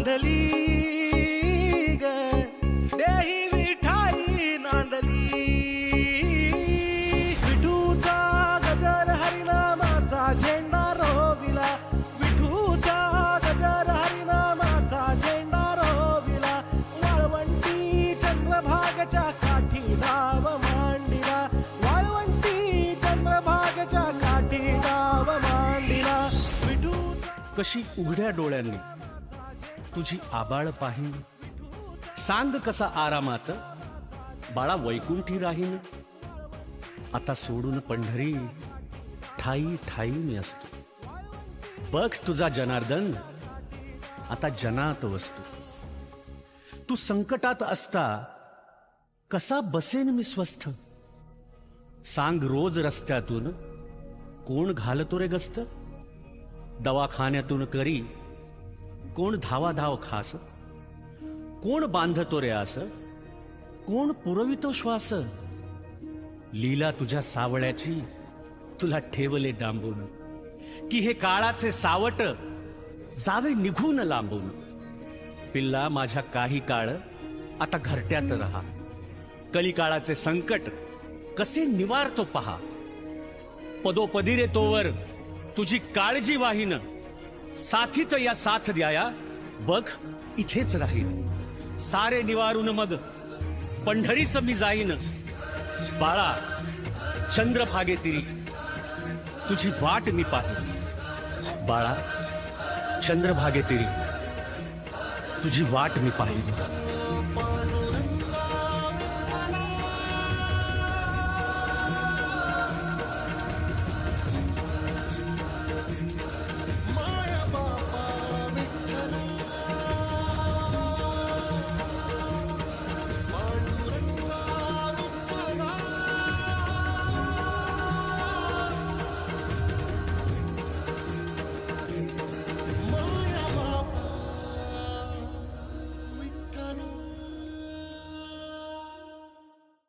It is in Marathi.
बांधली ग. देही विठाई नांदली. विठूचा गजर हरिनामाचा झेंडा रोविला. विठूचा गजर हरिनामाचा झेंडा रोविला. वाळवंटी चंद्रभागच्या काठी डाव मांडिला. वाळवंटी चंद्रभागच्या काठी डाव मांडिला. विठूचा कशी उघड्या डोळ्यांनी तुझी आबाळ पाहीन. सांग कसा आरामात. बाळा वैकुंठी राहीन. आता सोडून पंढरी ठाई ठाई मी असतो. बघ तुझा जनार्दन. आता जनात वसतो. तू संकटात असता कसा बसेन मी स्वस्थ? सांग रोज रस्त्यातून कोण घालतो रे गस्त? दवाखान्यातून करी कोण धावा धाव खास कोण बांधतो रे आस कोण पुरवितो श्वास. लीला तुझ्या सावळ्याची तुला ठेवले डांबून. की हे काळाचे सावट जावे निघून लांबून. पिल्ला माझ्या काही काळ आता घरट्यात रहा. कलिकाळाचे संकट कसे निवारतो पहा. पदोपदी रे तोवर तुझी काळजी वाहिन. साथीत या साथ द्याया. बघ इथेच राहीन. सारे निवारून मग पंढरीस मी जाईन. बाळा चंद्रभागे तिरी तुझी वाट मी पाहिली बाळा चंद्रभागे तिरी तुझी वाट मी पाहिली